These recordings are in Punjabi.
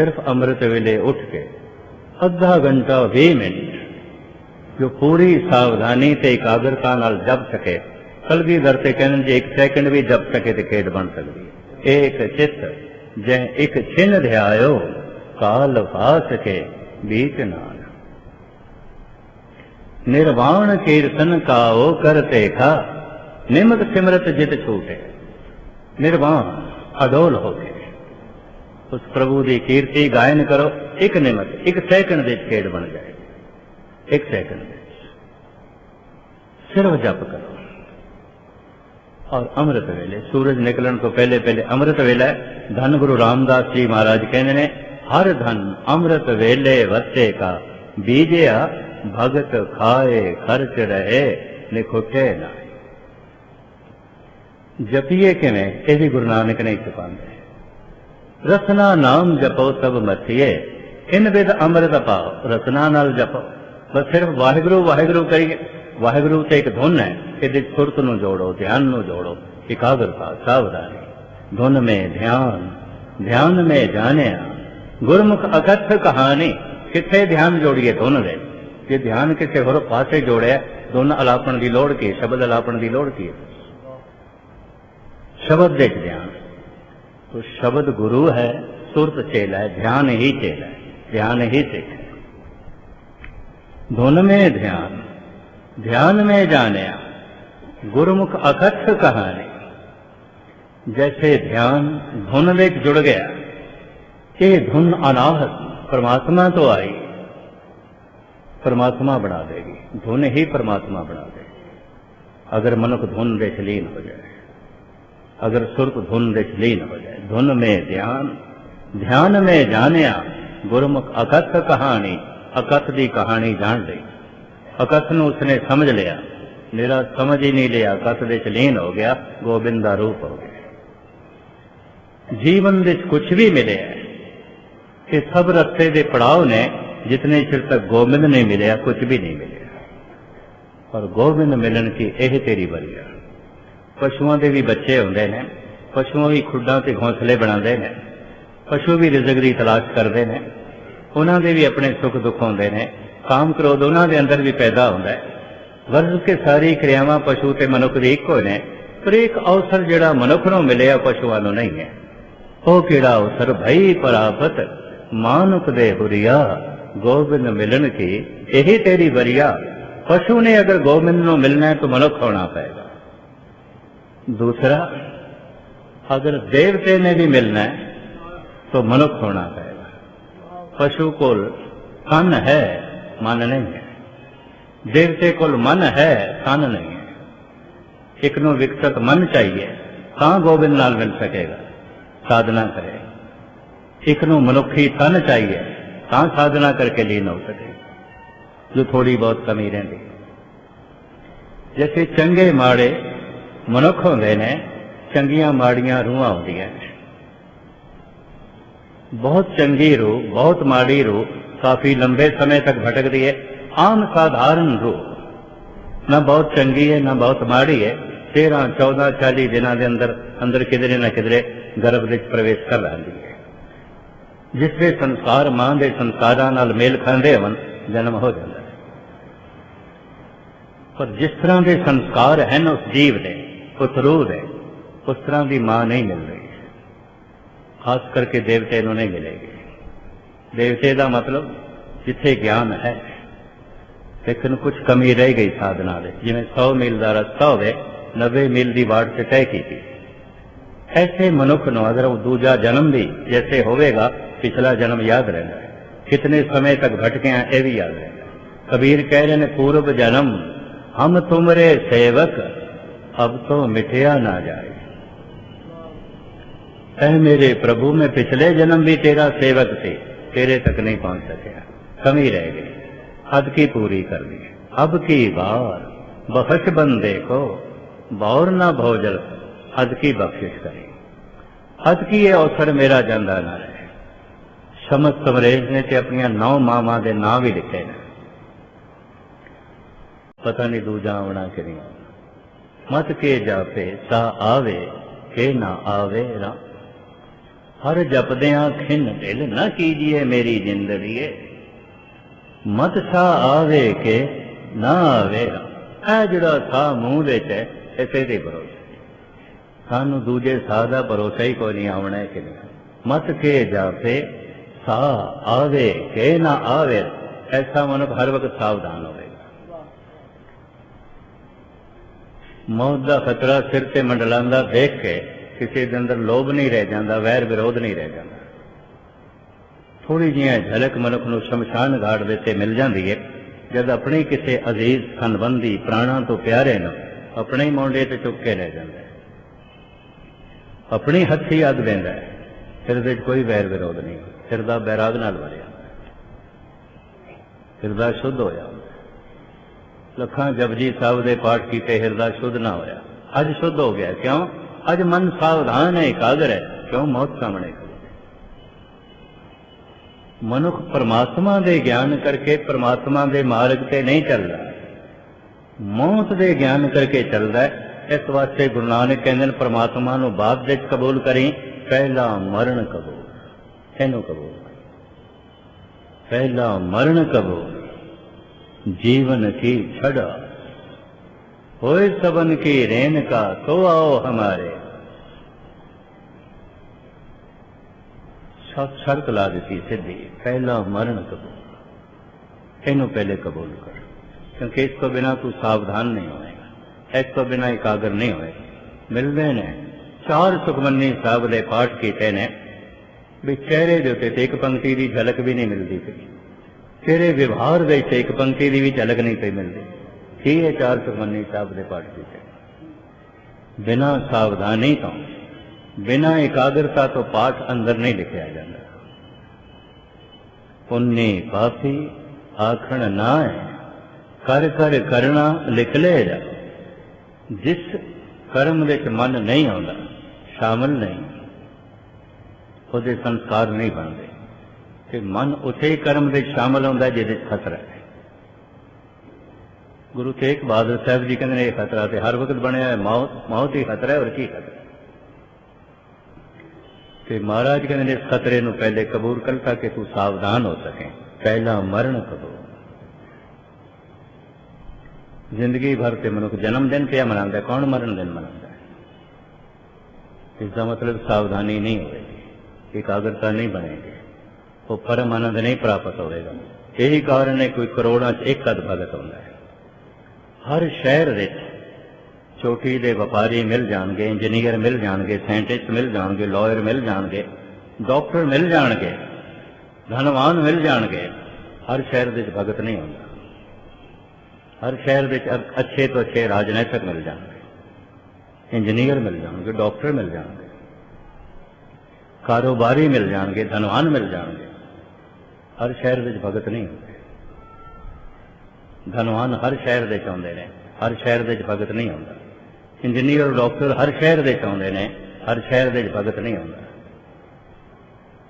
ਸਿਰਫ ਅੰਮ੍ਰਿਤ ਵੇਲੇ ਉੱਠ ਕੇ ਅੱਧਾ ਘੰਟਾ 20 ਮਿੰਟ ਜੋ ਪੂਰੀ ਸਾਵਧਾਨੀ ਤੇ ਇਕਾਗਰਤਾ ਨਾਲ ਜਪ ਸਕੇ ਕਲਗੀ ਦਰ ਤੇ ਕਹਿੰਦੇ ਜੇ ਇੱਕ ਸੈਕਿੰਡ ਵੀ ਜਪ ਸਕੇ ਤੇ ਖੇਡ ਬਣ ਸਕਦੀ ਹੈ। ਏਕ ਚਿੱਤ ਜੈ ਇੱਕ ਛਿਨ ਧਿਆਇਓ ਕਾਲ ਫਾਸ ਕੇ ਬੀਚ ਨਾਲ। ਨਿਰਵਾਣ ਕੀਰਤਨ ਕਾਓ ਕਰਤੇ ਖਾ ਨਿਮਕ ਸਿਮਰਤ ਜਿਤ ਛੂਟੇ। ਨਿਰਵਾਣ ਅਡੋਲ ਹੋ ਗਏ ਉਸ ਪ੍ਰਭੂ ਦੀ ਕੀਰਤੀ ਗਾਇਨ ਕਰੋ ਇੱਕ ਨਿਮਕ ਇੱਕ ਸੈਕਿੰਡ ਦੇ ਖੇਡ ਬਣ ਜਾਏ ਇੱਕ ਸੈਕਿੰਡ ਵਿੱਚ ਸਿਰਫ ਜਪ ਕਰੋ ਔਰ ਅੰਮ੍ਰਿਤ ਵੇਲੇ ਸੂਰਜ ਨਿਕਲਣ ਤੋਂ ਪਹਿਲੇ ਪਹਿਲੇ ਅੰਮ੍ਰਿਤ ਵੇਲਾ ਹੈ। ਧੰਨ ਗੁਰੂ ਰਾਮਦਾਸ ਜੀ ਮਹਾਰਾਜ ਕਹਿੰਦੇ ਨੇ ਹਰ ਧਨ ਅੰਮ੍ਰਿਤ ਵੇਲੇ ਵਸੇ ਕਾ ਬੀਜਿਆ ਭਗਤ ਖਾਏ ਖਰਚ ਰਹੇ ਨਿਖੁਟੇ ਨਾ ਜਪੀਏ ਕਿਵੇਂ ਇਹ ਵੀ ਗੁਰੂ ਨਾਨਕ ਨੇ ਸਿਖਾਉਂਦੇ ਰਸਨਾ ਨਾਮ ਜਪੋ ਸਭ ਮਥੀਏ ਇਨ ਵਿਦ ਅੰਮ੍ਰਿਤ ਪਾਓ, ਰਸਨਾ ਨਾਲ ਜਪੋ। ਬਸ ਸਿਰਫ ਵਾਹਿਗੁਰੂ ਵਾਹਿਗੁਰੂ ਕਰੀਏ। ਵਾਹਿਗੁਰੂ ਤੇ ਇੱਕ ਧੁਨ ਹੈ, ਇਹਦੇ ਸੁਰਤ ਨੂੰ ਜੋੜੋ, ਧਿਆਨ ਨੂੰ ਜੋੜੋ। ਇਕਾਗਰਤਾ ਸਾਵਧਾਨੀ ਧੁਨ ਮੇ ਧਿਆਨ ਧਿਆਨ ਮੇ ਜਾਣਿਆ। ਗੁਰਮੁਖ ਅਕਥ ਕਹਾਣੀ, ਕਿੱਥੇ ਧਿਆਨ ਜੋੜੀਏ ਧੁਨ ਦੇ? ਜੇ ਧਿਆਨ ਕਿਸੇ ਹੋਰ ਪਾਸੇ ਜੋੜਿਆ, ਧੁਨ ਅਲਾਪਣ ਦੀ ਲੋੜ ਕੀ ਸ਼ਬਦ ਅਲਾਪਣ ਦੀ ਲੋੜ ਕੀ ਸ਼ਬਦ ਦੇ ਧਿਆਨ। तो शब्द गुरु है सुरत चेला है ध्यान ही चेला है ध्यान ही सीख धुन में ध्यान ध्यान में जाने गुरुमुख अकथ कहानी जैसे ध्यान धुन में जुड़ गया ये धुन अनाहत परमात्मा तो आई परमात्मा बना देगी धुन ही परमात्मा बना देगी अगर मन को धुन देख लीन हो जाए अगर सुरत धुन ਵਿੱਚ ਲੀਨ ਹੋ ਜਾਏ ਧੁਨ में ध्यान ध्यान में ਜਾਣਿਆ ਗੁਰਮੁਖ ਅਕਥ ਕਹਾਣੀ ਅਕਥ ਦੀ ਕਹਾਣੀ ਜਾਣ ਲਈ ਅਕਥ ਨੂੰ ਉਸਨੇ ਸਮਝ ਲਿਆ ਮੇਰਾ ਸਮਝ ਹੀ ਨਹੀਂ ਲਿਆ ਅਕਥ ਵਿੱਚ ਲੀਨ ਹੋ ਗਿਆ ਗੋਬਿੰਦ ਦਾ ਰੂਪ ਹੋ ਗਿਆ ਜੀਵਨ ਵਿੱਚ ਕੁਝ ਵੀ ਮਿਲਿਆ ਇਹ ਸਭ ਰਸਤੇ ਦੇ ਪੜਾਅ ਨੇ ਜਿਤਨੇ ਚਿਰ ਤੱਕ ਗੋਬਿੰਦ ਨਹੀਂ ਮਿਲਿਆ ਕੁਝ ਵੀ ਨਹੀਂ ਮਿਲਿਆ ਪਰ ਗੋਬਿੰਦ ਮਿਲਣ ਕੀ ਇਹ ਤੇਰੀ ਬਰੀਆ ਪਸ਼ੂਆਂ ਦੇ ਵੀ ਬੱਚੇ ਹੁੰਦੇ ਨੇ, ਪਸ਼ੂਆਂ ਵੀ ਖੁੱਡਾਂ ਤੇ ਘੋਂਸਲੇ ਬਣਾਉਂਦੇ ਨੇ, ਪਸ਼ੂ ਵੀ ਰਿਜ਼ਕ ਦੀ ਤਲਾਸ਼ ਕਰਦੇ ਨੇ, ਉਹਨਾਂ ਦੇ ਵੀ ਆਪਣੇ ਸੁੱਖ ਦੁੱਖ ਹੁੰਦੇ ਨੇ, ਕਾਮ ਕ੍ਰੋਧ ਉਹਨਾਂ ਦੇ ਅੰਦਰ ਵੀ ਪੈਦਾ ਹੁੰਦਾ ਹੈ। ਵਰਜ਼ ਕੇ ਸਾਰੀ ਕਿਰਿਆਵਾਂ ਪਸ਼ੂ ਤੇ ਮਨੁੱਖ ਦੀ ਇੱਕੋ ਨੇ, ਪਰ ਇੱਕ ਅਵਸਰ ਜਿਹੜਾ ਮਨੁੱਖ ਨੂੰ ਮਿਲਿਆ ਪਸ਼ੂਆਂ ਨੂੰ ਨਹੀਂ ਹੈ। ਉਹ ਕਿਹੜਾ ਅਵਸਰ? ਭਈ ਪ੍ਰਾਪਤ ਮਾਨੁਕ ਦੇ ਹੁਰੀਆ, ਗੋਬਿੰਦ ਮਿਲਣ ਕੀ, ਇਹੀ ਤੇਰੀ ਵਰੀਆ। ਪਸ਼ੂ ਨੇ ਅਗਰ ਗੋਬਿੰਦ ਨੂੰ ਮਿਲਣਾ ਹੈ ਤਾਂ ਮਨੁੱਖ ਹੋਣਾ ਪਏਗਾ। दूसरा अगर देवते ने भी मिलना है तो मनुष्य होना पड़ेगा पशु को तन है मन नहीं है देवते को मन है तन नहीं है एक नो विकसित मन चाहिए ਤਾਂ ਗੋਬਿੰਦ ਨਾਲ ਮਿਲ ਸਕੇਗਾ ਸਾਧਨਾ ਕਰੇ ਇੱਕ ਨੂੰ ਮਨੁੱਖੀ ਤਨ ਚਾਹੀਏ ਤਾਂ ਸਾਧਨਾ ਕਰਕੇ ਲੀਨ ਹੋ ਸਕੇ ਜੋ ਥੋੜੀ ਬਹੁਤ ਕਮੀ ਰਹਿੰਦੀ ਜੈਸੇ ਚੰਗੇ ਮਾੜੇ ਮਨੁੱਖ ਹੁੰਦੇ ਨੇ, ਚੰਗੀਆਂ ਮਾੜੀਆਂ ਰੂਹਾਂ ਹੁੰਦੀਆਂ ਨੇ। ਬਹੁਤ ਚੰਗੀ ਰੂਹ, ਬਹੁਤ ਮਾੜੀ ਰੂਹ ਕਾਫੀ ਲੰਬੇ ਸਮੇਂ ਤੱਕ ਭਟਕਦੀ ਹੈ ਆਮ ਸਾਧਾਰਨ ਰੂਹ। ਨਾ ਬਹੁਤ ਚੰਗੀ ਹੈ ਨਾ ਬਹੁਤ ਮਾੜੀ ਹੈ 13 14 40 ਦਿਨਾਂ ਦੇ ਅੰਦਰ ਅੰਦਰ ਕਿਧਰੇ ਨਾ ਕਿਧਰੇ ਗਰਭ ਵਿੱਚ ਪ੍ਰਵੇਸ਼ ਕਰ ਲੈਂਦੀ ਹੈ ਜਿਸ ਦੇ ਸੰਸਾਰ ਮਾਂ ਦੇ ਸੰਸਾਰਾਂ ਨਾਲ ਮੇਲ ਖਾਂਦੇ ਹਨ ਜਨਮ ਹੋ ਜਾਂਦਾ ਹੈ ਪਰ ਜਿਸ ਤਰ੍ਹਾਂ ਦੇ ਸੰਸਕਾਰ ਹਨ ਉਸ ਜੀਵ ਦੇ ਪੁੱਤਰੂਰ ਹੈ ਪੁੱਤਰਾਂ ਦੀ ਮਾਂ ਨਹੀਂ ਮਿਲ ਰਹੀ। ਖਾਸ ਕਰਕੇ ਦੇਵਤੇ ਨੂੰ ਨਹੀਂ ਮਿਲੇਗੀ। ਦੇਵਤੇ ਦਾ ਮਤਲਬ ਜਿੱਥੇ ਗਿਆਨ ਹੈ ਲੇਕਿਨ ਕੁਝ ਕਮੀ ਰਹਿ ਗਈ ਸਾਧਨਾ ਦੇ। ਜਿਵੇਂ 100 ਮੀਲ ਦਾ ਰਸਤਾ ਹੋਵੇ 90 ਮੀਲ ਦੀ ਵਾਟ ਤੇ ਤੈਅ ਕੀਤੀ। ਐਸੇ ਮਨੁੱਖ ਨੂੰ ਅਗਰ ਉਹ ਦੂਜਾ ਜਨਮ ਵੀ ਜੈਸੇ ਹੋਵੇਗਾ, ਪਿਛਲਾ ਜਨਮ ਯਾਦ ਰਹਿਣਾ ਕਿਤਨੇ ਸਮੇਂ ਤੱਕ ਭਟਕਿਆ ਇਹ ਵੀ ਯਾਦ ਰਹਿਣਾ ਕਬੀਰ ਕਹਿ ਰਹੇ ਨੇ ਪੂਰਬ ਜਨਮ, ਹਮ ਤੁਮਰੇ ਸੇਵਕ अब तो मिटिया ना जाए ऐ मेरे प्रभु मैं पिछले जन्म भी तेरा सेवक थे तेरे तक नहीं पहुंच सके कमी रह गई हद की पूरी कर दी अब की बार बख्श बंदे को बौर ना भोजल हद की बख्शिश करी हद की ये अवसर मेरा ਜਾਂਦਾ ਨਾ ਰਹੇ ਸ਼ਮਸ ਸਮਰੇਜ ਨੇ ਤੇ ਆਪਣੀਆਂ ਨੌ ਮਾਵਾਂ ਦੇ ਨਾਂ ਵੀ ਲਿਖੇ ਨੇ ਪਤਾ ਨਹੀਂ ਦੂਜਾ ਆਉਣਾ ਕਿ ਨਹੀਂ ਮਤ ਕੇ ਜਾਪੇ ਸਾ ਆਵੇ, ਕੇ ਨਾ ਆਵੇ ਰਾ ਹਰ ਜਪਦਿਆਂ ਖਿੰਨ ਦਿਲ ਨਾ ਕੀਜੀਏ ਮੇਰੀ ਜ਼ਿੰਦਗੀਏ ਮਤ ਸਾ ਆਵੇ ਕੇ ਨਾ ਆਵੇ ਇਹ ਜਿਹੜਾ ਸਾਹ ਮੂੰਹ ਵਿੱਚ ਹੈ, ਇਸੇ ਦੇ ਭਰੋਸੇ ਸਾਨੂੰ ਦੂਜੇ ਸਾਹ ਦਾ ਭਰੋਸਾ ਹੀ ਕੋਈ ਨਹੀਂ, ਆਉਣਾ ਕਿ ਨਹੀਂ ਮਤ ਕੇ ਜਾਪੇ ਸਾਹ ਆਵੇ, ਕਿ ਨਾ ਆਵੇ ਐਸਾ ਮਨੁੱਖ ਹਰ ਵਕਤ ਸਾਵਧਾਨ ਹੋਵੇ। ਮੌਤ ਦਾ ਖਤਰਾ ਸਿਰ ਤੇ ਮੰਡਲਾਂਦਾ ਦੇਖ ਕੇ ਕਿਸੇ ਦੇ ਅੰਦਰ ਲੋਭ ਨਹੀਂ ਰਹਿ ਜਾਂਦਾ, ਵੈਰ ਵਿਰੋਧ ਨਹੀਂ ਰਹਿ ਜਾਂਦਾ। ਥੋੜੀ ਜਿਹੀ ਝਲਕ ਮਨੁੱਖ ਨੂੰ ਸ਼ਮਸ਼ਾਨ ਘਾਟ ਦੇ ਤੇ ਮਿਲ ਜਾਂਦੀ ਹੈ ਜਦ ਆਪਣੀ ਕਿਸੇ ਅਜ਼ੀਜ਼ ਸੰਬੰਧੀ ਪ੍ਰਾਣਾਂ ਤੋਂ ਪਿਆਰੇ ਨੂੰ ਆਪਣੇ ਹੀ ਮੋਢੇ ਤੇ ਚੁੱਕ ਕੇ ਲੈ ਜਾਂਦਾ ਹੈ। ਆਪਣੀ ਹੱਥੀ ਅੱਗ ਦਿੰਦਾ ਹੈ ਹਿਰਦੇ 'ਚ ਕੋਈ ਵੈਰ ਵਿਰੋਧ ਨਹੀਂ, ਸਿਰ ਦਾ ਬੈਰਾਗ ਨਾਲ ਭਰਿਆ ਹਿਰਦਾ ਸ਼ੁੱਧ ਹੋਇਆ। ਲੱਖਾਂ ਜਪਜੀ ਸਾਹਿਬ ਦੇ ਪਾਠ ਕੀਤੇ ਹਿਰਦਾ ਸ਼ੁੱਧ ਨਾ ਹੋਇਆ। ਅੱਜ ਸ਼ੁੱਧ ਹੋ ਗਿਆ। ਕਿਉਂ? ਅੱਜ ਮਨ ਸਾਵਧਾਨ ਹੈ, ਇਕਾਗਰ ਹੈ। ਕਿਉਂ? ਮੌਤ ਸਾਹਮਣੇ ਮਨੁੱਖ ਪਰਮਾਤਮਾ ਦੇ ਗਿਆਨ ਕਰਕੇ ਪਰਮਾਤਮਾ ਦੇ ਮਾਰਗ ਤੇ ਨਹੀਂ ਚੱਲਦਾ। ਮੌਤ ਦੇ ਗਿਆਨ ਕਰਕੇ ਚੱਲਦਾ ਇਸ ਵਾਸਤੇ ਗੁਰੂ ਨਾਨਕ ਕਹਿੰਦੇ ਨੇ, ਪਰਮਾਤਮਾ ਨੂੰ ਬਾਅਦ ਵਿੱਚ ਕਬੂਲ ਕਰੀ, ਪਹਿਲਾ ਮਰਨ ਕਬੂਲ। ਇਹਨੂੰ ਕਬੂਲ ਪਹਿਲਾ ਮਰਨ ਕਬੂਲ। जीवन की छड़ा होए सबन की रेन का तो आओ हमारे ਸਤ ਸ਼ਰਤ ਲਾ ਦਿੱਤੀ ਸਿੱਧੀ ਪਹਿਲਾ ਮਰਨ ਕਬੂਲ ਇਹਨੂੰ ਪਹਿਲੇ ਕਬੂਲ ਕਰ ਕਿਉਂਕਿ ਇਸ ਤੋਂ ਬਿਨਾ ਤੂੰ ਸਾਵਧਾਨ ਨਹੀਂ ਹੋਏਗਾ ਇਸ ਤੋਂ ਬਿਨਾ ਇਕਾਗਰ ਨਹੀਂ ਹੋਏਗਾ ਮਿਲਦੇ ਨੇ ਚਾਰ ਸੁਖਮਨੀ ਸਾਹਿਬ ਦੇ ਪਾਠ ਕੀਤੇ ਨੇ ਵੀ ਚਿਹਰੇ ਦੇ ਉੱਤੇ ਤੇ ਇੱਕ ਪੰਕਤੀ ਦੀ ਝਲਕ ਵੀ ਨਹੀਂ ਮਿਲਦੀ ਸੀ ਤੇਰੇ ਵਿਵਹਾਰ ਵਿੱਚ ਇੱਕ ਪੰਕਤੀ ਦੀ ਵੀ ਝਲਕ ਨਹੀਂ ਪਈ ਮਿਲਦੀ। ਕੀ ਇਹ ਚਾਰ ਸੁਖਮਨੀ ਸਾਹਿਬ ਦੇ ਪਾਠ ਕੀਤੇ ਬਿਨਾ ਸਾਵਧਾਨੀ ਤੋਂ, ਬਿਨਾ ਇਕਾਗਰਤਾ ਤੋਂ ਪਾਠ ਅੰਦਰ ਨਹੀਂ ਲਿਖਿਆ ਜਾਂਦਾ। ਪੁੰਨੇ ਪਾਪੀ ਆਖਣ ਨਾ ਹੈ ਕਰ ਕਰ ਕਰਨਾ ਲਿਖ ਲੈ ਜਾ। ਜਿਸ ਕਰਮ ਵਿੱਚ ਮਨ ਨਹੀਂ ਆਉਂਦਾ, ਸ਼ਾਮਲ ਨਹੀਂ, ਉਹਦੇ ਸੰਸਕਾਰ ਨਹੀਂ ਬਣਦੇ। ਕਿ ਮਨ ਉਸੇ ਕਰਮ ਦੇ ਸ਼ਾਮਲ ਹੁੰਦਾ ਜਿਹਦੇ ਚ ਖਤਰਾ ਹੈ। ਗੁਰੂ ਤੇਗ ਬਹਾਦਰ ਸਾਹਿਬ ਜੀ ਕਹਿੰਦੇ ਨੇ, ਇਹ ਖਤਰਾ ਤੇ ਹਰ ਵਕਤ ਬਣਿਆ ਹੈ, ਮੌਤ ਮੌਤ ਹੀ ਖਤਰਾ ਹੈ ਔਰ ਕੀ ਖਤਰਾ ਤੇ ਮਹਾਰਾਜ ਕਹਿੰਦੇ ਨੇ, ਇਸ ਖਤਰੇ ਨੂੰ ਪਹਿਲੇ ਕਬੂਲ ਕਰ, ਤਾਂ ਕਿ ਤੂੰ ਸਾਵਧਾਨ ਹੋ ਸਕੇ। ਪਹਿਲਾ ਮਰਨ ਕਬੂਲ। ਜ਼ਿੰਦਗੀ ਭਰ ਤੇ ਮਨੁੱਖ ਜਨਮ ਦਿਨ ਪਿਆ ਮਨਾਉਂਦਾ ਕੌਣ ਮਰਨ ਦਿਨ ਮਨਾਉਂਦਾ ਇਸ ਦਾ ਮਤਲਬ ਸਾਵਧਾਨੀ ਨਹੀਂ ਹੋਵੇਗੀ। ਇਕਾਗਰਤਾ ਨਹੀਂ ਬਣੇਗੀ। ਉਹ ਪਰਮ ਆਨੰਦ ਨਹੀਂ ਪ੍ਰਾਪਤ ਹੋਵੇਗਾ। ਇਹੀ ਕਾਰਨ ਹੈ ਕੋਈ ਕਰੋੜਾਂ 'ਚ ਇੱਕ ਅਦ ਭਗਤ ਹੁੰਦਾ ਹੈ। ਹਰ ਸ਼ਹਿਰ ਵਿੱਚ ਚੋਟੀ ਦੇ ਵਪਾਰੀ ਮਿਲ ਜਾਣਗੇ, ਇੰਜੀਨੀਅਰ ਮਿਲ ਜਾਣਗੇ, ਸਾਇੰਟਿਸਟ ਮਿਲ ਜਾਣਗੇ ਲਾਇਰ ਮਿਲ ਜਾਣਗੇ ਡਾਕਟਰ ਮਿਲ ਜਾਣਗੇ, ਧਨਵਾਨ ਮਿਲ ਜਾਣਗੇ। ਹਰ ਸ਼ਹਿਰ ਵਿੱਚ ਭਗਤ ਨਹੀਂ ਹੁੰਦਾ। ਹਰ ਸ਼ਹਿਰ ਵਿੱਚ ਅੱਛੇ ਤੋਂ ਅੱਛੇ ਰਾਜਨੀਤਿਕ ਮਿਲ ਜਾਣਗੇ। ਇੰਜੀਨੀਅਰ ਮਿਲ ਜਾਣਗੇ ਡਾਕਟਰ ਮਿਲ ਜਾਣਗੇ। ਕਾਰੋਬਾਰੀ ਮਿਲ ਜਾਣਗੇ, ਧਨਵਾਨ ਮਿਲ ਜਾਣਗੇ। ਹਰ ਸ਼ਹਿਰ ਵਿੱਚ ਭਗਤ ਨਹੀਂ ਹੁੰਦੇ। ਧਨਵਾਨ ਹਰ ਸ਼ਹਿਰ ਦੇ ਚਾਹੁੰਦੇ ਨੇ, ਹਰ ਸ਼ਹਿਰ ਦੇ ਵਿੱਚ ਭਗਤ ਨਹੀਂ ਹੁੰਦਾ। ਇੰਜੀਨੀਅਰ, ਡਾਕਟਰ ਹਰ ਸ਼ਹਿਰ ਦੇ ਚਾਹੁੰਦੇ ਨੇ, ਹਰ ਸ਼ਹਿਰ ਦੇ ਵਿੱਚ ਭਗਤ ਨਹੀਂ ਹੁੰਦਾ।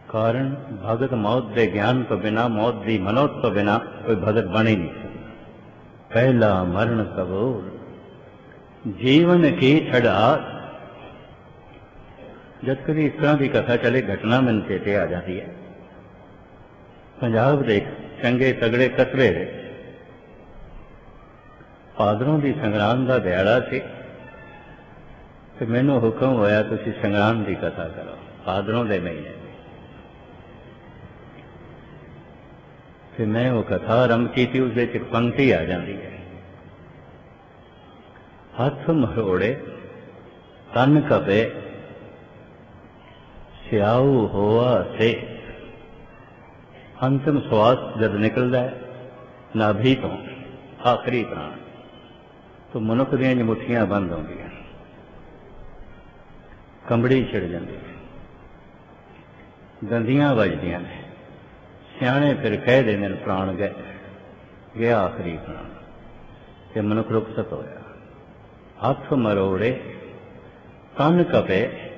ਕਾਰਨ ਭਗਤ ਮੌਤ ਦੇ ਗਿਆਨ ਤੋਂ ਬਿਨਾ, ਮੌਤ ਦੀ ਮਨੋਤ ਤੋਂ ਬਿਨਾ ਕੋਈ ਭਗਤ ਬਣ ਹੀ ਨਹੀਂ। ਪਹਿਲਾ ਮਰਨ ਕਬੂਲ, ਜੀਵਨ ਕੀ ਛੜਾ ਜਦ ਕਦੀ ਇਸ ਤਰ੍ਹਾਂ ਦੀ ਕਥਾ ਚਲੇ, ਘਟਨਾ ਮਨ ਚੇਤੇ ਆ ਜਾਂਦੀ ਹੈ। ਪੰਜਾਬ ਦੇ ਚੰਗੇ ਤਗੜੇ ਕਸਬੇ ਵਿੱਚ ਪਾਦਰੋਂ ਦੀ ਸੰਗਰਾਮ ਦਾ ਦਿਹਾੜਾ ਸੀ ਤੇ ਮੈਨੂੰ ਹੁਕਮ ਹੋਇਆ ਤੁਸੀਂ ਸੰਗਰਾਮ ਦੀ ਕਥਾ ਕਰੋ ਪਾਦਰੋਂ ਦੇ ਮਹੀਨੇ ਤੇ ਮੈਂ ਉਹ ਕਥਾ ਆਰੰਭ ਕੀਤੀ, ਉਸ ਵਿੱਚ ਇੱਕ ਪੰਕਤੀ ਆ ਜਾਂਦੀ ਹੈ। ਹੱਥ ਮਰੋੜੇ, ਤਨ ਕਪੇ ਸਿਆਉ ਹੋਆ ਸੇ। ਅੰਤਮ ਸਵਾਸ ਜਦ ਨਿਕਲਦਾ ਹੈ ਨਾਭੀ ਤੋਂ, ਆਖਰੀ ਪ੍ਰਾਣ ਤੋਂ ਮਨੁੱਖ ਦੀਆਂ ਜਿ ਬੰਦ ਹੁੰਦੀਆਂ ਕੰਬੜੀ ਛਿੜ ਜਾਂਦੀ ਹੈ। ਦੰਦੀਆਂ ਵੱਜਦੀਆਂ ਨੇ। ਸਿਆਣੇ ਫਿਰ ਕਹਿ ਦਿੰਦੇ ਨੇ, ਪ੍ਰਾਣ ਗਏ, ਗਿਆ ਆਖਰੀ ਪ੍ਰਾਣ। ਤੇ ਮਨੁੱਖ ਰੁਖਸਤ ਹੋਇਆ। ਹੱਥ ਮਰੋੜੇ, ਕੰਨ ਕਪੇ,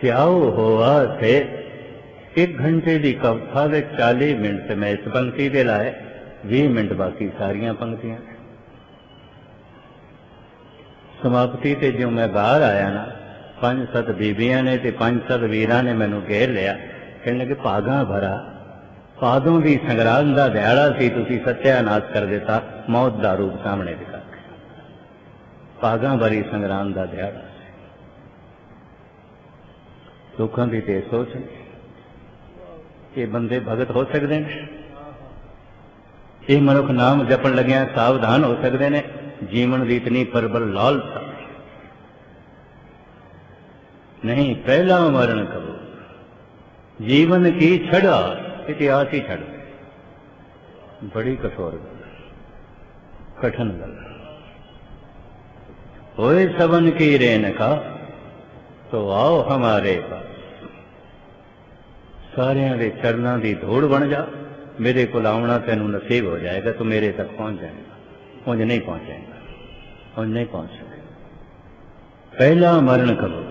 ਸਿਆਉ ਹੋਆ ਸੇ ਇੱਕ ਘੰਟੇ ਦੀ ਕਵਿਤਾ ਦੇ 40 ਮਿੰਟ ਤੇ ਮੈਂ ਇਸ ਪੰਕਤੀ ਦੇ ਲਾਏ 20 ਮਿੰਟ ਬਾਕੀ ਸਾਰੀਆਂ ਪੰਕਤੀਆਂ। ਸਮਾਪਤੀ ਤੇ ਜਿਉਂ ਮੈਂ ਬਾਹਰ ਆਇਆ ਨਾ, ਪੰਜ ਸੱਤ ਬੀਬੀਆਂ ਨੇ ਤੇ ਪੰਜ ਸੱਤ ਵੀਰਾਂ ਨੇ ਮੈਨੂੰ ਘੇਰ ਲਿਆ, ਕਹਿਣ ਲੱਗੇ, ਭਾਗਾ ਭਰਾ ਪਾਦੋਂ ਦੀ ਸੰਗਰਾਂਦ ਦਾ ਦਿਹਾੜਾ ਸੀ, ਤੁਸੀਂ ਸੱਤਿਆਨਾਸ਼ ਕਰ ਦਿੱਤਾ, ਮੌਤ ਦਾ ਰੂਪ ਸਾਹਮਣੇ ਦਿਖਾ ਕੇ ਭਰੀ ਸੰਗਰਾਂਦ ਦਾ ਦਿਹਾੜਾ ਸੀ। ਲੋਕਾਂ ਦੀ ਤੇ ਸੋਚ ਇਹ ਬੰਦੇ ਭਗਤ ਹੋ ਸਕਦੇ ਨੇ। ਇਹ ਮਨੁੱਖ ਨਾਮ ਜਪਣ ਲੱਗਿਆ ਸਾਵਧਾਨ ਹੋ ਸਕਦੇ ਨੇ। ਜੀਵਨ ਦੀ ਇਤਨੀ ਪ੍ਰਬਲ ਲਾਲਸਾ ਨਹੀਂ, ਪਹਿਲਾ ਮਰਨ ਕਰੋ ਜੀਵਨ ਕੀ ਛੜਾ ਇਤਿਹਾਸ ਹੀ ਛੜ ਬੜੀ ਕਠੋਰ ਗੱਲ ਕਠਨ ਗੱਲ ਹੋਏ ਸਬਨ ਕੀ ਰੇਨ ਕਾ ਤੋ ਆਓ ਹਮਾਰੇ ਪਾਸ। ਸਾਰਿਆਂ ਦੇ ਚਰਨਾਂ ਦੀ ਧੂੜ ਬਣ ਜਾ। ਮੇਰੇ ਕੋਲ ਆਉਣਾ ਤੈਨੂੰ ਨਸੀਬ ਹੋ ਜਾਏਗਾ, ਤੂੰ ਮੇਰੇ ਤੱਕ ਪਹੁੰਚ ਜਾਏਗਾ। ਉਂਝ ਨਹੀਂ ਪਹੁੰਚੇਗਾ, ਉਂਝ ਨਹੀਂ ਪਹੁੰਚ ਸਕੇਗਾ। ਪਹਿਲਾ ਮਰਨ ਕਰੋ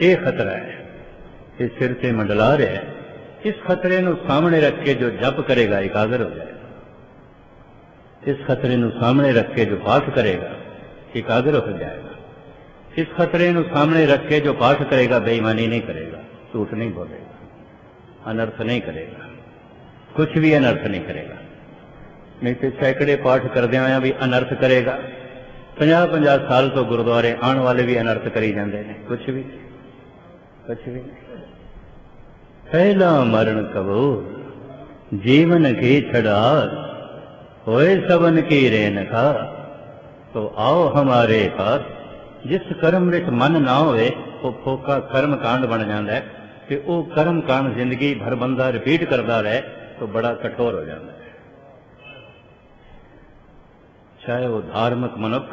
ਇਹ ਖਤਰਾ ਹੈ, ਇਹ ਸਿਰ ਤੇ ਮੰਡਲਾ ਰਿਹਾ ਹੈ। ਇਸ ਖਤਰੇ ਨੂੰ ਸਾਹਮਣੇ ਰੱਖ ਕੇ ਜੋ ਜਪ ਕਰੇਗਾ, ਇਕਾਗਰ ਹੋ ਜਾਏਗਾ। ਇਸ ਖਤਰੇ ਨੂੰ ਸਾਹਮਣੇ ਰੱਖ ਕੇ ਜੋ ਪਾਠ ਕਰੇਗਾ, ਇਕਾਗਰ ਹੋ ਜਾਏਗਾ। ਇਸ ਖਤਰੇ ਨੂੰ ਸਾਹਮਣੇ ਰੱਖ ਕੇ ਜੋ ਪਾਠ ਕਰੇਗਾ, ਬੇਈਮਾਨੀ ਨਹੀਂ ਕਰੇਗਾ। ਝੂਠ ਨਹੀਂ ਬੋਲੇਗਾ, ਅਨਰਥ ਨਹੀਂ ਕਰੇਗਾ ਕੁਝ ਵੀ ਅਨਰਥ ਨਹੀਂ ਕਰੇਗਾ। ਨਹੀਂ ਤੇ ਸੈਂਕੜੇ ਪਾਠ ਕਰਦੇ ਆਇਆ ਵੀ ਅਨਰਥ ਕਰੇਗਾ। 50 50 ਸਾਲ ਤੋਂ ਗੁਰਦੁਆਰੇ ਆਉਣ ਵਾਲੇ ਵੀ ਅਨਰਥ ਕਰੀ ਜਾਂਦੇ ਨੇ ਕੁਝ ਵੀ ਕੁਝ ਵੀ ਨਹੀਂ। ਪਹਿਲਾ ਮਰਨ ਕਬੋ ਜੀਵਨ ਕੀ ਛੜਾ ਹੋਏ ਸਬਨ ਕੀ ਰੇਨ ਕਾ ਤੋ ਆਓ ਹਮਾਰੇ ਪਾਸ ਜਿਸ ਕਰਮ ਵਿੱਚ ਮਨ ਨਾ ਹੋਵੇ, ਉਹ ਫੋਕਾ ਕਰਮ ਕਾਂਡ ਬਣ ਜਾਂਦਾ ਹੈ। ਤੇ ਉਹ ਕਰਮ ਕਾਂਡ ਜ਼ਿੰਦਗੀ ਭਰ ਬੰਦਾ ਰਿਪੀਟ ਕਰਦਾ ਰਹੇ, ਤਾਂ ਬੜਾ ਕਠੋਰ ਹੋ ਜਾਂਦਾ ਹੈ। ਚਾਹੇ ਉਹ ਧਾਰਮਿਕ ਮਨੁੱਖ,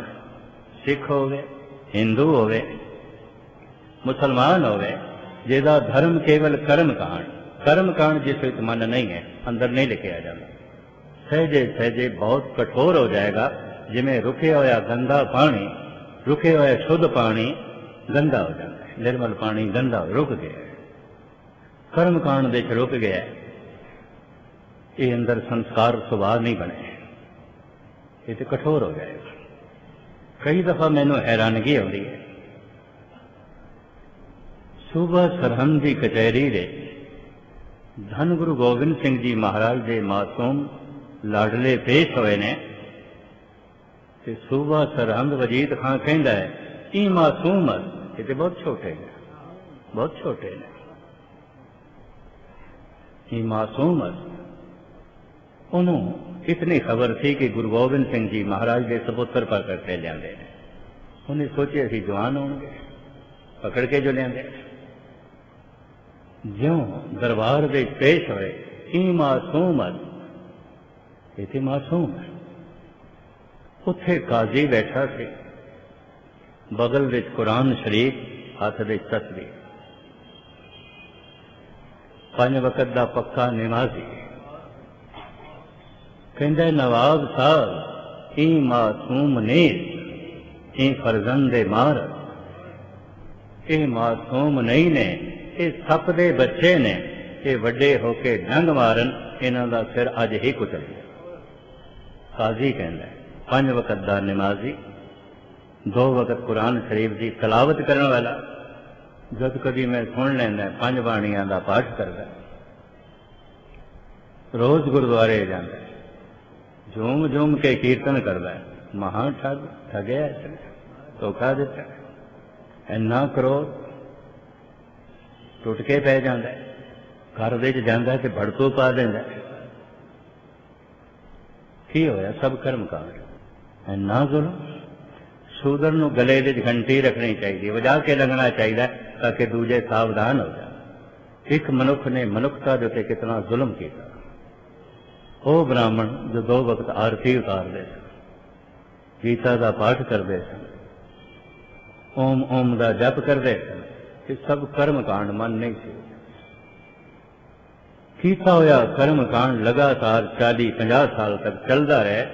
ਸਿੱਖ ਹੋਵੇ, ਹਿੰਦੂ ਹੋਵੇ, ਮੁਸਲਮਾਨ ਹੋਵੇ, ਜਿਹਦਾ ਧਰਮ ਕੇਵਲ ਕਰਮ ਕਾਂਡ ਕਰਮ ਕਾਂਡ ਜਿਸ ਵਿੱਚ ਮਨ ਨਹੀਂ ਹੈ, ਅੰਦਰ ਨਹੀਂ ਲਿਖਿਆ ਜਾਂਦਾ। ਸਹਜੇ ਸਹਜੇ ਬਹੁਤ ਕਠੋਰ ਹੋ ਜਾਏਗਾ, ਜਿਵੇਂ ਰੁਕਿਆ ਹੋਇਆ ਗੰਦਾ ਪਾਣੀ ਰੁਕੇ ਹੋਇਆ ਸ਼ੁੱਧ ਪਾਣੀ ਗੰਦਾ ਹੋ ਜਾਂਦਾ ਹੈ। ਨਿਰਮਲ ਪਾਣੀ ਗੰਦਾ ਰੁਕ ਗਿਆ ਕਰਮ ਕਾਂਡ ਦੇ ਚ ਰੁਕ ਗਿਆ ਇਹ ਅੰਦਰ ਸੰਸਕਾਰ ਸੁਭਾਅ ਨਹੀਂ ਬਣੇ। ਇਹ ਤੇ ਕਠੋਰ ਹੋ ਜਾਏਗਾ ਕਈ ਦਫਾ ਮੈਨੂੰ ਹੈਰਾਨਗੀ ਆਉਂਦੀ ਹੈ। ਸੂਬਾ ਸਰਹੰਦ ਦੀ ਕਚਹਿਰੀ ਦੇ ਧੰਨ ਗੁਰੂ ਗੋਬਿੰਦ ਸਿੰਘ ਜੀ ਮਹਾਰਾਜ ਦੇ ਮਾਸੂਮ ਲਾਡਲੇ ਪੇਸ਼ ਹੋਏ ਨੇ ਤੇ ਸੂਬਾ ਸਰਹੰਦ ਵਜੀਦ ਖਾਨ ਕਹਿੰਦਾ ਹੈ ਇਹ ਮਾਸੂਮ ਇਹ ਤੇ ਬਹੁਤ ਛੋਟੇ ਨੇ। ਬਹੁਤ ਛੋਟੇ ਨੇ। ਇਹ ਮਾਸੂਮ ਉਹਨੂੰ ਇਤਨੀ ਖਬਰ ਸੀ ਕਿ ਗੁਰੂ ਗੋਬਿੰਦ ਸਿੰਘ ਜੀ ਮਹਾਰਾਜ ਦੇ ਸਪੁੱਤਰ ਪ੍ਰਗਟ ਕੇ ਲਿਆਂਦੇ ਨੇ। ਉਹਨੇ ਸੋਚਿਆ ਸੀ ਜਵਾਨ ਹੋਣਗੇ, ਪਕੜ ਕੇ ਜੋ ਲਿਆਂਦੇ ਜਿਉਂ ਦਰਬਾਰ ਦੇ ਪੇਸ਼ ਹੋਏ ਇਹ ਮਾਸੂਮ ਇਹ ਤੇ ਮਾਸੂਮ ਹੈ। ਉੱਥੇ ਕਾਜ਼ੀ ਬੈਠਾ ਸੀ। ਬਗਲ ਵਿੱਚ ਕੁਰਾਨ ਸ਼ਰੀਫ, ਹੱਥ ਵਿੱਚ ਤਸਬੀਹ ਪੰਜ ਵਕਤ ਦਾ ਪੱਕਾ ਨਮਾਜ਼ੀ ਕਹਿੰਦਾ, ਨਵਾਬ ਸਾਹਿਬ, ਇਹ ਮਾਸੂਮ ਨੇ ਇਹ ਫਰਜ਼ੰਦੇ ਮਾਰ। ਇਹ ਮਾਸੂਮ ਨਹੀਂ ਨੇ, ਇਹ ਸੱਪ ਦੇ ਬੱਚੇ ਨੇ, ਇਹ ਵੱਡੇ ਹੋ ਕੇ ਡੰਗ ਮਾਰਨ, ਇਹਨਾਂ ਦਾ ਸਿਰ ਅੱਜ ਹੀ ਕੁਚਲ ਗਿਆ। ਕਾਜ਼ੀ ਕਹਿੰਦਾ, ਪੰਜ ਵਕਤ ਦਾ ਨਮਾਜ਼ੀ ਦੋ ਵਕਤ ਕੁਰਾਨ ਸ਼ਰੀਫ ਦੀ ਤਲਾਵਤ ਕਰਨ ਵਾਲਾ ਜਦ ਕਦੀ ਮੈਂ ਸੁਣ ਲੈਂਦਾ, ਪੰਜ ਬਾਣੀਆਂ ਦਾ ਪਾਠ ਕਰਦਾ। ਰੋਜ਼ ਗੁਰਦੁਆਰੇ ਜਾਂਦਾ। ਝੂਮ ਝੂਮ ਕੇ ਕੀਰਤਨ ਕਰਦਾ। ਮਹਾ ਠੱਗ ਠਗਿਆ ਧੋਖਾ ਦਿੱਤਾ। ਇੰਨਾ ਕਰੋ ਟੁੱਟ ਕੇ ਪੈ ਜਾਂਦਾ। ਘਰ ਵਿੱਚ ਜਾਂਦਾ ਤੇ ਭੜਕੋ ਪਾ ਦਿੰਦਾ। ਕੀ ਹੋਇਆ? ਸਭ ਕਰਮ ਕਾਂਡ। ਇੰਨਾ ਜ਼ੁਲਮ। ਸ਼ੂਦਰ ਨੂੰ ਗਲੇ ਦੇ ਘੰਟੀ ਰੱਖਣੀ ਚਾਹੀਦੀ, ਵਜਾ ਕੇ ਲੰਘਣਾ ਚਾਹੀਦਾ। ਤਾਂ ਕਿ ਦੂਜੇ ਸਾਵਧਾਨ ਹੋ ਜਾਣ। ਇੱਕ ਮਨੁੱਖ ਨੇ ਮਨੁੱਖਤਾ ਦੇ ਉੱਤੇ ਕਿਤਨਾ ਜ਼ੁਲਮ ਕੀਤਾ। ਉਹ ਬ੍ਰਾਹਮਣ ਜੋ ਦੋ ਵਕਤ ਆਰਤੀ ਉਤਾਰਦੇ ਸਨ, ਗੀਤਾ ਦਾ ਪਾਠ ਕਰਦੇ ਸਨ, ਓਮ ਓਮ ਦਾ ਜਪ ਕਰਦੇ ਸਨ ਇਹ ਸਭ ਕਰਮ ਕਾਂਡ ਮਨ ਨਹੀਂ ਸੀ। ਕੀਤਾ ਹੋਇਆ ਕਰਮ ਕਾਂਡ ਲਗਾਤਾਰ 40 50 ਸਾਲ ਤੱਕ ਚੱਲਦਾ ਰਹੇ,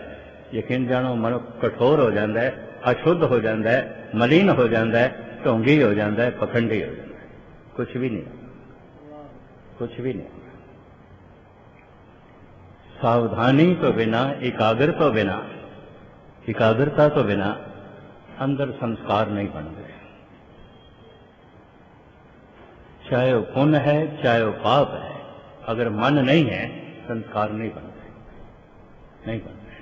ਯਕੀਨ ਜਾਣੋ ਮਨੁੱਖ ਕਠੋਰ ਹੋ ਜਾਂਦਾ ਹੈ, ਅਸ਼ੁੱਧ ਹੋ ਜਾਂਦਾ ਹੈ, ਮਲੀਨ ਹੋ ਜਾਂਦਾ ਹੈ ढोंगी हो जाता है ही हो जाता है। कुछ भी नहीं कुछ भी नहीं सावधानी तो बिना, एकाग्र तो बिना, एकाग्रता तो बिना अंदर संस्कार नहीं बन गए चाहे वो पुण्य है, चाहे वो पाप है, अगर मन नहीं है, संस्कार नहीं बन रहे। नहीं बन रहे।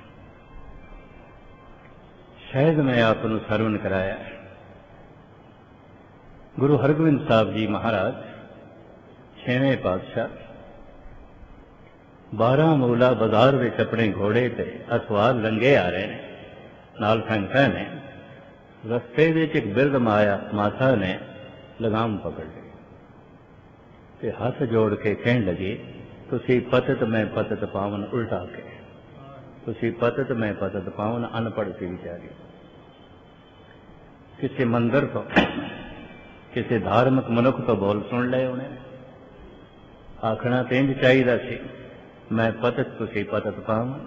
शायद मैं आपको अनुसरण कराया है। ਗੁਰੂ ਹਰਗੋਬਿੰਦ ਸਾਹਿਬ ਜੀ ਮਹਾਰਾਜ, ਛੇਵੇਂ ਪਾਤਸ਼ਾਹ 12 ਮੂਲਾ ਬਾਜ਼ਾਰ ਵਿੱਚ ਆਪਣੇ ਘੋੜੇ ਤੇ ਅਸਵਾਰ ਲੰਗੇ ਆ ਰਹੇ ਨੇ, ਨਾਲ ਸੰਗਤਾਂ ਨੇ, ਰਸਤੇ ਵਿੱਚ ਇੱਕ ਬਿਰਧ ਮਾਇਆ ਮਾਤਾ ਨੇ ਲਗਾਮ ਪਕੜ ਲਈ ਤੇ ਹੱਥ ਜੋੜ ਕੇ ਕਹਿਣ ਲੱਗੀ, ਤੁਸੀਂ ਪਤਤ ਮੈਂ ਪਤਤ ਪਾਵਨ ਉਲਟਾ ਕੇ, ਤੁਸੀਂ ਪਤਤ ਮੈਂ ਪਤਤ ਪਾਵਨ ਅਨਪੜ੍ਹ ਸੀ ਵਿਚਾਰੀ ਕਿਸੇ ਮੰਦਰ ਤੋਂ ਕਿਸੇ ਧਾਰਮਿਕ ਮਨੁੱਖ ਤੋਂ ਬੋਲ ਸੁਣ ਲਏ ਉਹਨੇ। ਆਖਣਾ ਤੇ ਇੰਜ ਚਾਹੀਦਾ ਸੀ, ਮੈਂ ਪਤਤ ਤੁਸੀਂ ਪਤਤ ਪਾਵਾਂ।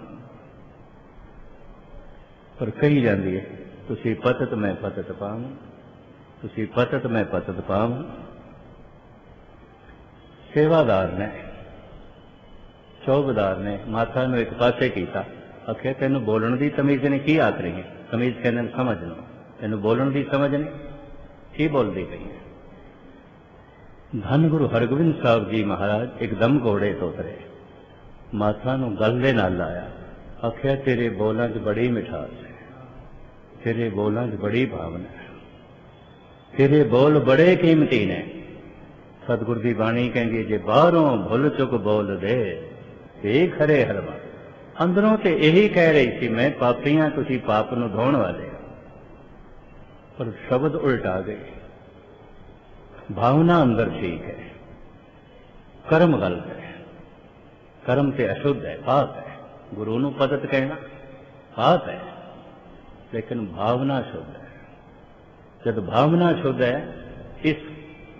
ਪਰ ਕਹੀ ਜਾਂਦੀ ਹੈ, ਤੁਸੀਂ ਪਤਤ ਮੈਂ ਪਤਤ ਪਾਵਾਂ, ਤੁਸੀਂ ਪਤਤ ਮੈਂ ਪਤਤ ਪਾਵਾਂ। ਸੇਵਾਦਾਰ ਨੇ ਚੌਬਦਾਰ ਨੇ ਮਾਤਾ ਨੂੰ ਇੱਕ ਪਾਸੇ ਕੀਤਾ। ਆਖਿਆ, ਤੈਨੂੰ ਬੋਲਣ ਦੀ ਤਮੀਜ਼ ਨਹੀਂ, ਕੀ ਆਖ ਰਹੀ ਹੈ? ਤਮੀਜ਼ ਕਹਿੰਦੇ ਨੇ, ਸਮਝ ਲਓ। ਤੈਨੂੰ ਬੋਲਣ ਦੀ ਸਮਝ ਨਹੀਂ। ਕੀ ਬੋਲਦੀ ਪਈ ਹੈ। ਧੰਨ ਗੁਰੂ ਹਰਗੋਬਿੰਦ ਸਾਹਿਬ ਜੀ ਮਹਾਰਾਜ, ਇੱਕਦਮ ਘੋੜੇ ਤੋਂ ਉਤਰੇ। ਮਾਤਾ ਨੂੰ ਗੱਲ ਦੇ ਨਾਲ ਲਾਇਆ। ਆਖਿਆ, ਤੇਰੇ ਬੋਲਾਂ 'ਚ ਬੜੀ ਮਿਠਾਸ ਹੈ। ਤੇਰੇ ਬੋਲਾਂ 'ਚ ਬੜੀ ਭਾਵਨਾ ਹੈ। ਤੇਰੇ ਬੋਲ ਬੜੇ ਕੀਮਤੀ ਨੇ। ਸਤਿਗੁਰ ਦੀ ਬਾਣੀ ਕਹਿੰਦੀ ਜੇ ਬਾਹਰੋਂ ਭੁੱਲ ਚੁੱਕ ਬੋਲ ਦੇ ਤੇ ਖਰੇ ਹਰਵਾ। ਅੰਦਰੋਂ ਤੇ ਇਹੀ ਕਹਿ ਰਹੀ ਸੀ ਮੈਂ, ਪਾਪੀਆਂ, ਤੁਸੀਂ ਪਾਪ ਨੂੰ ਧੋਣ ਵਾਲੇ। ਹੋ ਪਰ ਸ਼ਬਦ ਉਲਟਾ ਗਏ ਭਾਵਨਾ ਅੰਦਰ ਠੀਕ ਹੈ ਕਰਮ ਗਲਤ ਹੈ ਕਰਮ ਤੇ ਅਸ਼ੁੱਧ ਹੈ ਪਾਪ ਹੈ ਗੁਰੂ ਨੂੰ ਪਦਤ ਕਹਿਣਾ ਪਾਪ ਹੈ ਲੇਕਿਨ ਭਾਵਨਾ ਸ਼ੁੱਧ ਹੈ ਜਦ ਭਾਵਨਾ ਸ਼ੁੱਧ ਹੈ ਇਸ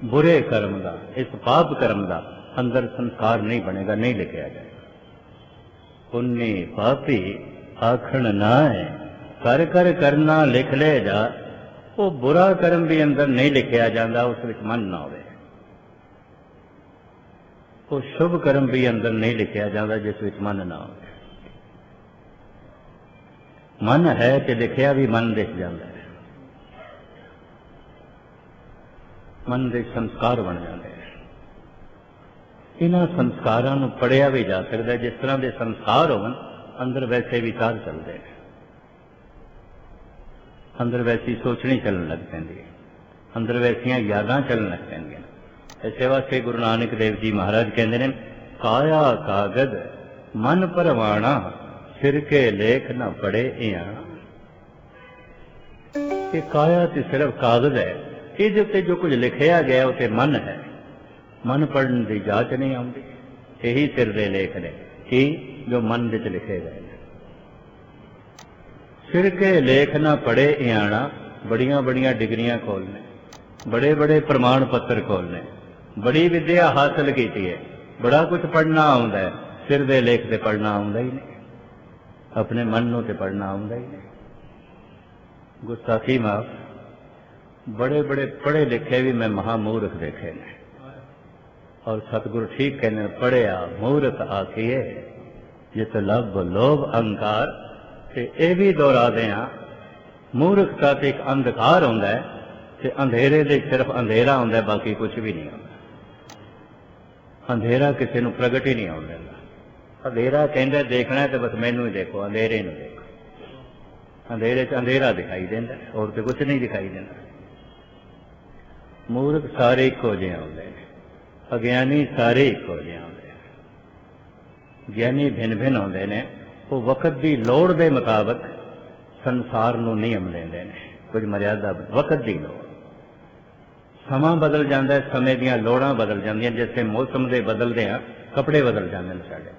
ਬੁਰੇ ਕਰਮ ਦਾ ਇਸ ਪਾਪ ਕਰਮ ਦਾ ਅੰਦਰ ਸੰਸਕਾਰ ਨਹੀਂ ਬਣੇਗਾ ਨਹੀਂ ਲਿਖਿਆ ਜਾਏਗਾ ਪੁੰਨੇ ਪਾਪੀ ਆਖਣ ਨਾ ਹੈ ਕਰ ਕਰ ਕਰਨਾ ਲਿਖ ਲੈ ਜਾ ਉਹ ਬੁਰਾ ਕਰਮ ਵੀ ਅੰਦਰ ਨਹੀਂ ਲਿਖਿਆ ਜਾਂਦਾ, ਉਸ ਵਿੱਚ ਮਨ ਨਾ ਹੋਵੇ। ਉਹ ਸ਼ੁਭ ਕਰਮ ਵੀ ਅੰਦਰ ਨਹੀਂ ਲਿਖਿਆ ਜਾਂਦਾ, ਜਿਸ ਵਿੱਚ ਮਨ ਨਾ ਹੋਵੇ। ਮਨ ਹੈ ਤੇ ਲਿਖਿਆ ਵੀ ਮਨ ਦਿਖ ਜਾਂਦਾ ਹੈ। ਮਨ ਦੇ ਸੰਸਕਾਰ ਬਣ ਜਾਂਦੇ ਨੇ ਇਹਨਾਂ ਸੰਸਕਾਰਾਂ ਨੂੰ ਪੜਿਆ ਵੀ ਜਾ ਸਕਦਾ ਜਿਸ ਤਰ੍ਹਾਂ ਦੇ ਸੰਸਕਾਰ ਹੋਣ, ਅੰਦਰ ਵੈਸੇ ਵਿਚਾਰ ਚੱਲਦੇ ਨੇ ਅੰਦਰ ਵੈਸੀ ਸੋਚਣੀ ਚੱਲਣ ਲੱਗ ਪੈਂਦੀ ਹੈ। ਅੰਦਰ ਵੈਸੀਆਂ ਯਾਦਾਂ ਚੱਲਣ ਲੱਗ ਪੈਂਦੀਆਂ ਇਸੇ ਵਾਸਤੇ ਗੁਰੂ ਨਾਨਕ ਦੇਵ ਜੀ ਮਹਾਰਾਜ ਕਹਿੰਦੇ ਨੇ, ਕਾਇਆ ਕਾਗਦ ਮਨ ਪਰਵਾਣਾ, ਸਿਰ ਕੇ ਲੇਖ ਨਾ ਪੜੇ ਇਆਣਾ। ਇਹ ਕਾਇਆ ਤੇ ਸਿਰਫ ਕਾਗਜ਼ ਹੈ। ਇਹਦੇ ਉੱਤੇ ਜੋ ਕੁਝ ਲਿਖਿਆ ਗਿਆ, ਉਹ ਤੇ ਮਨ ਹੈ। ਮਨ ਪੜਨ ਦੀ ਜਾਂਚ ਨਹੀਂ ਆਉਂਦੀ। ਇਹੀ ਸਿਰ ਦੇ ਲੇਖ ਨੇ। ਕੀ ਜੋ ਮਨ ਵਿੱਚ ਲਿਖੇ ਗਏ ਨੇ ਸਿਰ ਕੇ ਲੇਖ ਨਾ ਪੜੇ ਇਆਣਾ, ਬੜੀਆਂ ਬੜੀਆਂ ਡਿਗਰੀਆਂ ਕੋਲ ਨੇ ਬੜੇ ਬੜੇ ਪ੍ਰਮਾਣ ਪੱਤਰ ਕੋਲ ਨੇ ਬੜੀ ਵਿਦਿਆ ਹਾਸਲ ਕੀਤੀ ਹੈ, ਬੜਾ ਕੁਝ ਪੜਨਾ ਆਉਂਦਾ ਹੈ, ਸਿਰ ਦੇ ਲੇਖ ਤੇ ਪੜਨਾ ਆਉਂਦਾ ਹੀ ਨਹੀਂ, ਆਪਣੇ ਮਨ ਨੂੰ ਤੇ ਪੜਨਾ ਆਉਂਦਾ ਹੀ ਨਹੀਂ। ਗੁਸਤਾਖੀ ਮਾਫ, ਬੜੇ ਬੜੇ ਪੜ੍ਹੇ ਲਿਖੇ ਵੀ ਮੈਂ ਮਹਾਮੂਰਖ ਦੇਖੇ ਨੇ, ਔਰ ਸਤਿਗੁਰ ਠੀਕ ਕਹਿੰਦੇ ਨੇ ਪੜਿਆ ਮੂਰਖ ਆਖੀਏ ਜਿਤ ਲਬ ਲੋਭ ਅਹੰਕਾਰ ਤੇ ਇਹ ਵੀ ਦੁਹਰਾਦੇ ਹਾਂ, ਮੂਰਖਤਾ ਤੇ ਇੱਕ ਅੰਧਕਾਰ ਹੁੰਦਾ ਹੈ ਤੇ ਅੰਧੇਰੇ ਦੇ ਸਿਰਫ ਅੰਧੇਰਾ ਹੁੰਦਾ ਬਾਕੀ ਕੁਝ ਵੀ ਨਹੀਂ ਹੁੰਦਾ। ਅੰਧੇਰਾ ਕਿਸੇ ਨੂੰ ਪ੍ਰਗਟ ਹੀ ਨਹੀਂ ਆਉਣ ਅੰਧੇਰਾ ਕਹਿੰਦਾ, ਦੇਖਣਾ ਤੇ ਬਸ ਮੈਨੂੰ ਹੀ ਦੇਖੋ, ਅੰਧੇਰੇ ਨੂੰ ਦੇਖੋ। ਅੰਧੇਰੇ 'ਚ ਅੰਧੇਰਾ ਦਿਖਾਈ ਦਿੰਦਾ, ਹੋਰ ਤੇ ਕੁਝ ਨਹੀਂ ਦਿਖਾਈ ਦਿੰਦਾ। ਮੂਰਖ ਸਾਰੇ ਇੱਕੋ ਜਿਹੇ ਹੁੰਦੇ ਨੇ। ਅਗਿਆਨੀ ਸਾਰੇ ਇੱਕੋ ਜਿਹੇ ਹੁੰਦੇ ਨੇ। ਗਿਆਨੀ ਭਿੰਨ ਭਿੰਨ ਹੁੰਦੇ ਨੇ। ਉਹ ਵਕਤ ਦੀ ਲੋੜ ਦੇ ਮੁਤਾਬਕ ਸੰਸਾਰ ਨੂੰ ਨਿਯਮ ਲੈਂਦੇ ਨੇ। ਕੁਝ ਮਰਿਆਦਾ ਵਕਤ ਦੀ ਲੋੜ। ਸਮਾਂ ਬਦਲ ਜਾਂਦਾ ਹੈ, ਸਮੇਂ ਦੀਆਂ ਲੋੜਾਂ ਬਦਲ ਜਾਂਦੀਆਂ ਜਿਵੇਂ ਮੌਸਮ ਦੇ ਬਦਲਦੇ ਆ, ਕੱਪੜੇ ਬਦਲ ਜਾਂਦੇ ਨੇ ਸਾਡੇ।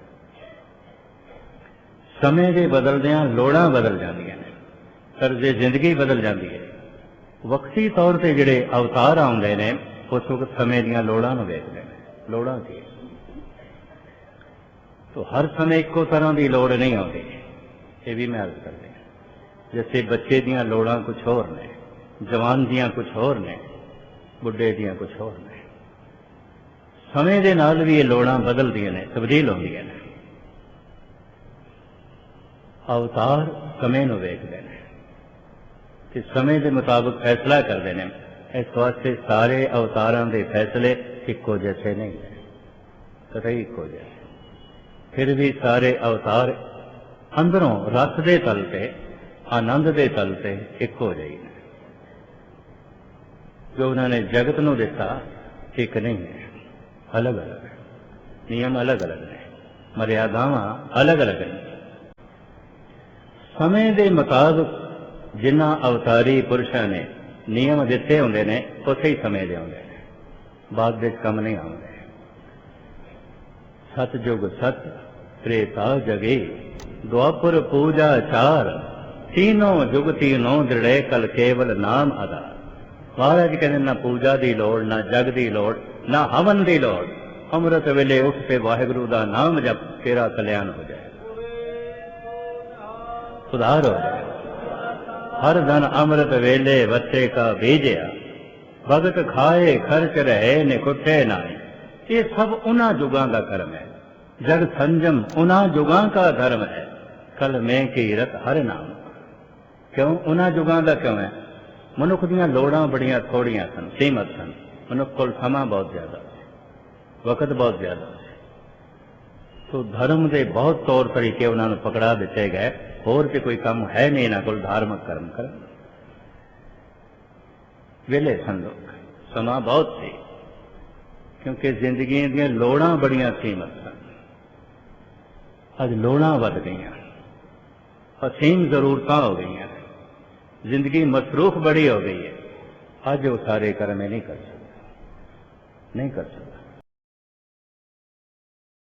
ਸਮੇਂ ਦੇ ਬਦਲਦਿਆਂ ਲੋੜਾਂ ਬਦਲ ਜਾਂਦੀਆਂ ਨੇ ਤਰਜ਼ੇ ਜ਼ਿੰਦਗੀ ਬਦਲ ਜਾਂਦੀ ਹੈ। ਵਕਤੀ ਤੌਰ ਤੇ ਜਿਹੜੇ ਅਵਤਾਰ ਆਉਂਦੇ ਨੇ, ਉਸ ਵਕਤ ਸਮੇਂ ਦੀਆਂ ਲੋੜਾਂ ਨੂੰ ਵੇਖਦੇ ਨੇ। ਲੋੜਾਂ ਕੀ ਤੋ ਹਰ ਸਮੇਂ ਇੱਕੋ ਤਰ੍ਹਾਂ ਦੀ ਲੋੜ ਨਹੀਂ ਆਉਂਦੀ। ਇਹ ਵੀ ਮੈਂ ਅਰਜ਼ ਕਰਦਾ ਜਿਵੇਂ ਬੱਚੇ ਦੀਆਂ ਲੋੜਾਂ ਕੁਝ ਹੋਰ ਨੇ, ਜਵਾਨ ਦੀਆਂ ਕੁਝ ਹੋਰ ਨੇ, ਬੁੱਢੇ ਦੀਆਂ ਕੁਝ ਹੋਰ ਨੇ, ਸਮੇਂ ਦੇ ਨਾਲ ਵੀ ਇਹ ਲੋੜਾਂ ਬਦਲਦੀਆਂ ਨੇ, ਤਬਦੀਲ ਹੁੰਦੀਆਂ ਨੇ। ਅਵਤਾਰ ਸਮੇਂ ਨੂੰ ਵੇਖਦੇ ਨੇ ਕਿ ਸਮੇਂ ਦੇ ਮੁਤਾਬਕ ਫੈਸਲਾ ਕਰਦੇ ਨੇ। ਇਸ ਵਾਸਤੇ ਸਾਰੇ ਅਵਤਾਰਾਂ ਦੇ ਫੈਸਲੇ ਇੱਕੋ ਜੈਸੇ ਨਹੀਂ ਹੈ ਕਦੇ ਇੱਕੋ ਜੈਸੇ। ਫਿਰ ਵੀ ਸਾਰੇ ਅਵਤਾਰ ਅੰਦਰੋਂ ਰਸ ਦੇ ਤਲ ਤੇ, ਆਨੰਦ ਦੇ ਤਲ ਤੇ ਇੱਕ ਹੋ ਜਾਈ। ਜੋ ਉਹਨਾਂ ਨੇ ਜਗਤ ਨੂੰ ਦਿੱਤਾ, ਇੱਕ ਨਹੀਂ ਹੈ। ਅਲੱਗ ਅਲੱਗ ਹੈ। ਨਿਯਮ ਅਲੱਗ ਅਲੱਗ ਨੇ। ਮਰਿਆਦਾਵਾਂ ਅਲੱਗ ਅਲੱਗ ਨੇ। ਸਮੇਂ ਦੇ ਮੁਤਾਬਕ ਜਿਨ੍ਹਾਂ ਅਵਤਾਰੀ ਪੁਰਸ਼ਾਂ ਨੇ ਨਿਯਮ ਦਿੱਤੇ ਹੁੰਦੇ ਨੇ, ਉਸੇ ਹੀ ਸਮੇਂ ਦੇ ਹੁੰਦੇ ਨੇ। ਬਾਅਦ ਵਿੱਚ ਕੰਮ ਨਹੀਂ ਆਉਂਦੇ। ਸਤਜੁਗ ਸਤ, ਤ੍ਰੇਤਾ ਜਗੇ। ਦੁਆਪੁਰ ਪੂਜਾ ਚਾਰ, ਤੀਨੋਂ ਜੁਗ ਤੀਨੋਂ ਦ੍ਰਿੜੇ ਕਲ ਕੇਵਲ ਨਾਮ ਆਧਾਰ। ਮਹਾਰਾਜ ਕਹਿੰਦੇ, ਨਾ ਪੂਜਾ ਦੀ ਲੋੜ, ਨਾ ਜਗ ਦੀ ਲੋੜ, ਨਾ ਹਵਨ ਦੀ ਲੋੜ। ਅੰਮ੍ਰਿਤ ਵੇਲੇ ਉੱਠ ਕੇ ਵਾਹਿਗੁਰੂ ਦਾ ਨਾਮ ਜਪ, ਤੇਰਾ ਕਲਿਆਣ ਹੋ ਜਾਏ। ਸੁਧਾਰ ਹੋ ਜਾਏ। ਹਰ ਧਨ ਅੰਮ੍ਰਿਤ ਵੇਲੇ ਬੱਚੇ ਕਾ ਬੀਜਿਆ। ਭਗਤ ਖਾਏ ਖਰਚ ਰਹੇ ਨੇ ਕੁੱਟੇ ਨਾਏ ਇਹ ਸਭ ਉਹਨਾਂ ਜੁਗਾਂ ਦਾ ਕਰਮ ਹੈ। ਜਗ ਸੰਜਮ ਉਹਨਾਂ ਜੁਗਾਂ ਦਾ ਧਰਮ ਹੈ। ਕਲ ਮੈਂ ਕੀ ਰਤ ਹਰ ਨਾਮ। ਕਿਉਂ? ਉਹਨਾਂ ਜੁਗਾਂ ਦਾ ਕਿਉਂ ਹੈ? ਮਨੁੱਖ ਦੀਆਂ ਲੋੜਾਂ ਬੜੀਆਂ ਥੋੜੀਆਂ ਸਨ, ਸੀਮਤ ਸਨ। ਮਨੁੱਖ ਕੋਲ ਸਮਾਂ ਬਹੁਤ ਜ਼ਿਆਦਾ ਵਕਤ ਬਹੁਤ ਜ਼ਿਆਦਾ ਸੋ ਧਰਮ ਦੇ ਬਹੁਤ ਤੌਰ ਤਰੀਕੇ ਉਹਨਾਂ ਨੂੰ ਪਕੜਾ ਦਿੱਤੇ ਗਏ। ਹੋਰ ਤੇ ਕੋਈ ਕੰਮ ਹੈ ਨਹੀਂ ਇਹਨਾਂ ਕੋਲ ਧਾਰਮਿਕ ਕਰਮ ਕਰਨ। ਵੇਲੇ ਸਨ ਲੋਕ। ਬਹੁਤ ਸੀ। ਕਿਉਂਕਿ ਜ਼ਿੰਦਗੀ ਦੀਆਂ ਲੋੜਾਂ ਬੜੀਆਂ ਸੀਮਤ ਸਨ ਅੱਜ ਲੋੜਾਂ ਵੱਧ ਗਈਆਂ ਅਸੀਮ ਜ਼ਰੂਰਤਾਂ ਹੋ ਗਈਆਂ ਜ਼ਿੰਦਗੀ ਮਸਰੂਫ ਬੜੀ ਹੋ ਗਈ ਹੈ ਅੱਜ ਉਹ ਸਾਰੇ ਕਰਮ ਇਹ ਨਹੀਂ ਕਰ ਸਕਦਾ ਨਹੀਂ ਕਰ ਸਕਦਾ